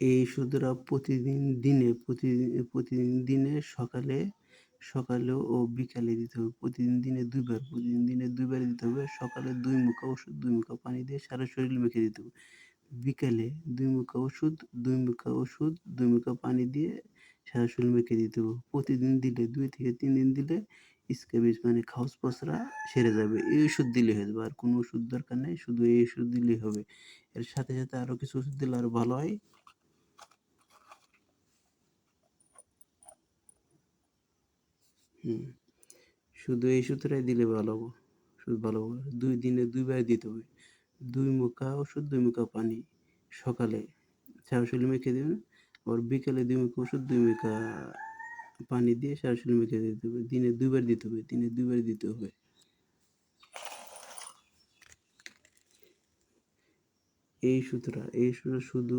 এই ওষুধরা প্রতিদিন দিনে, প্রতিদিন প্রতিদিন দিনে সকালে সকালে ও বিকালে দিতে হবে। প্রতিদিন দিনে দুইবার, প্রতিদিন দিনে দুইবার দিতে হবে। সকালে দুই মুখা ওষুধ, দুই মুখা পানি দিয়ে সারা শরীর মেখে দিতে হবে। বিকালে দুই মুখা ওষুধ, দুই মুখা ওষুধ, দুই মুখা পানি দিয়ে সারা শরীর মেখে দিতে হবে। প্রতিদিন দিলে, দুই থেকে তিন দিন দিলে স্ক্যাবিস মানে খাউস পচরা সেরে যাবে। এই ওষুধ দিলে হয়ে যাবে। আর কোনো ওষুধ দরকার নেই। শুধু এই ওষুধ দিলেই হবে। এর সাথে সাথে আরও কিছু ওষুধ দিলে আরও ভালো হয়। হুম। শুধু এই ওষুধটাই দিলে ভালো হবে, শুধু ভালো হবে দুই দিনে দুইবার দিতে হবে। দুই মুখা ওষুধ, দুই মুখা পানি। সকালে সারা শরীর মেখে দেবেন, আবার বিকালে দুই মুখা ওষুধ, দুই মুখা পানি দিয়ে সারা মেখে দিতে হবে। দিনে দুইবার দিতে হবে, দিনে দুইবার দিতে হবে। এই সূত্রটা এই সূত্র শুধু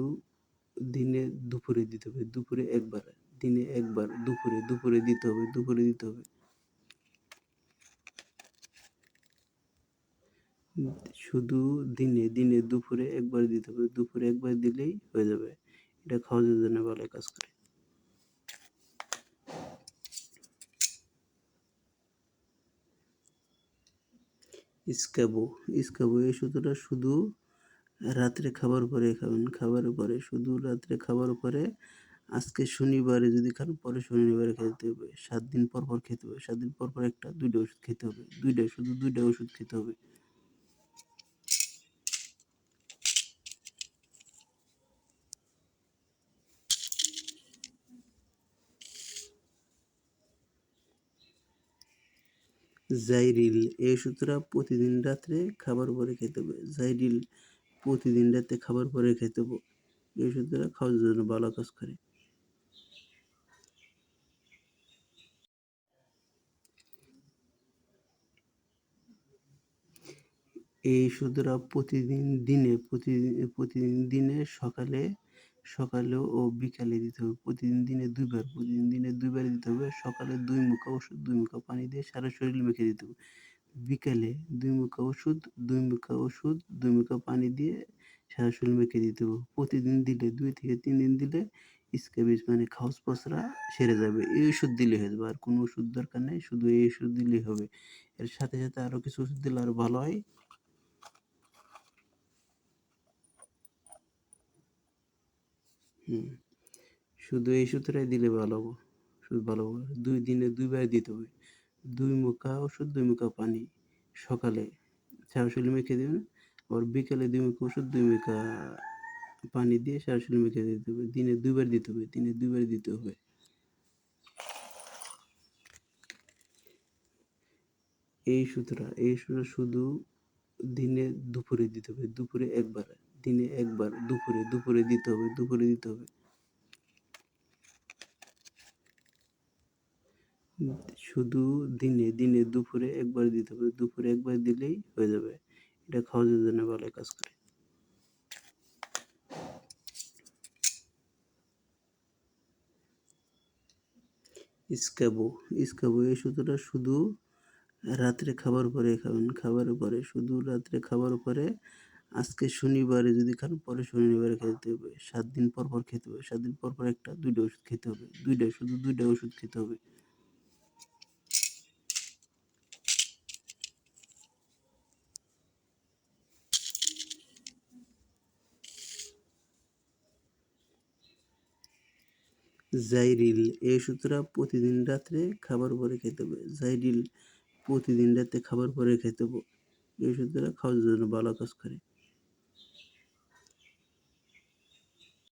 দিনে দুপুরে দিতে হবে, দুপুরে একবার। দিনে একবার দুপুরে দুপুরে দিতে হবে, দুপুরে দিতে হবে। শুধু দিনে দিনে দুপুরে একবার দিতে হবে, দুপুরে একবার দিলেই হয়ে যাবে। এটা খাওয়ার জন্য ভালো কাজ করে। স্ক্যাবো স্ক্যাবো এই সুতোটা শুধু রাত্রে খাবার পরে খাবেন। খাবারের পরে, শুধু রাত্রে খাবার পরে আজকে শনিবারে যদি খান, পরে শনিবারে খেতে হবে। সাত দিন পর পর খেতে হবে। সাত দিন পর পর একটা, দুইটা ওষুধ খেতে হবে। দুইটা, শুধু দুইটা ওষুধ খেতে হবে। জাইরিল, এই ওষুধটা প্রতিদিন রাত্রে খাবার পরে খেতে হবে। জাইরিল প্রতিদিন রাতে খাবার পরে খেতে হবে। এই ওষুধটা খাওয়ার জন্য ভালো কাজ করে। এই ওষুধরা প্রতিদিন দিনে, প্রতিদিন প্রতিদিন দিনে সকালে সকালে ও বিকালে দিতে হবে। প্রতিদিন দিনে দুইবার, প্রতিদিন দিনে দুইবার দিতে হবে। সকালে দুই মুখা ওষুধ, দুই মুখা পানি দিয়ে সারা শরীর মেখে দিতে হবে। বিকালে দুই মুখা ওষুধ, দুই মুখা ওষুধ, দুই মুখা পানি দিয়ে সারা শরীর মেখে দিতে হবে। প্রতিদিন দিলে, দুই থেকে তিন দিন দিলে স্ক্যাবিস মানে খাউস পচরা সেরে যাবে। এই ওষুধ দিলে হয়ে যাবে। আর কোনো ওষুধ দরকার নেই। শুধু এই ওষুধ দিলেই হবে। এর সাথে সাথে আরও কিছু ওষুধ দিলে আরও ভালো হয়। হুম। শুধু এই সূত্রটাই দিলে ভালো হবে, শুধু ভালো হবে দুই দিনে দুইবার দিতে হবে। দুই মুখা ওষুধ, দুই মুখা পানি। সকালে সারা শরীর মেখে দেবেন আবার বিকালে দুই মুখা ওষুধ, দুই মুখা পানি দিয়ে সারা মেখে দিতে হবে। দিনে দুইবার দিতে হবে, দিনে দুইবার দিতে হবে। এই সূত্রটা এই সূত্র শুধু দিনে দুপুরে দিতে হবে, দুপুরে একবার। দিনে একবার দুপুরে দুপুরে দিতে হবে, দুপুরে দিতে হবে। শুধু দিনে দিনে দুপুরে একবার দিতে হবে, দুপুরে একবার দিলেই হয়ে যাবে। এটা খাওয়ার জন্য ভালো কাজ করে। স্ক্যাবো স্ক্যাবো এই সুতোটা শুধু রাত্রে খাবার পরে খাবেন। খাবার পরে, শুধু রাত্রে খাবার পরে আজকে শনিবারে যদি খান পরে শনিবারে খেতে হবে, সাত দিন পর পর খেতে হবে, সাত দিন পর পর একটা, দুইটা ওষুধ খেতে হবে, দুইটা শুধু দুইটা ওষুধ খেতে হবে। জাইরিল, এই ওষুধটা প্রতিদিন রাত্রে খাবার পরে খেতে হবে। জাইরিল প্রতিদিন রাতে খাবার পরে খেতে হবে। এই ওষুধটা খাওয়ার জন্য ভালো কাজ করে।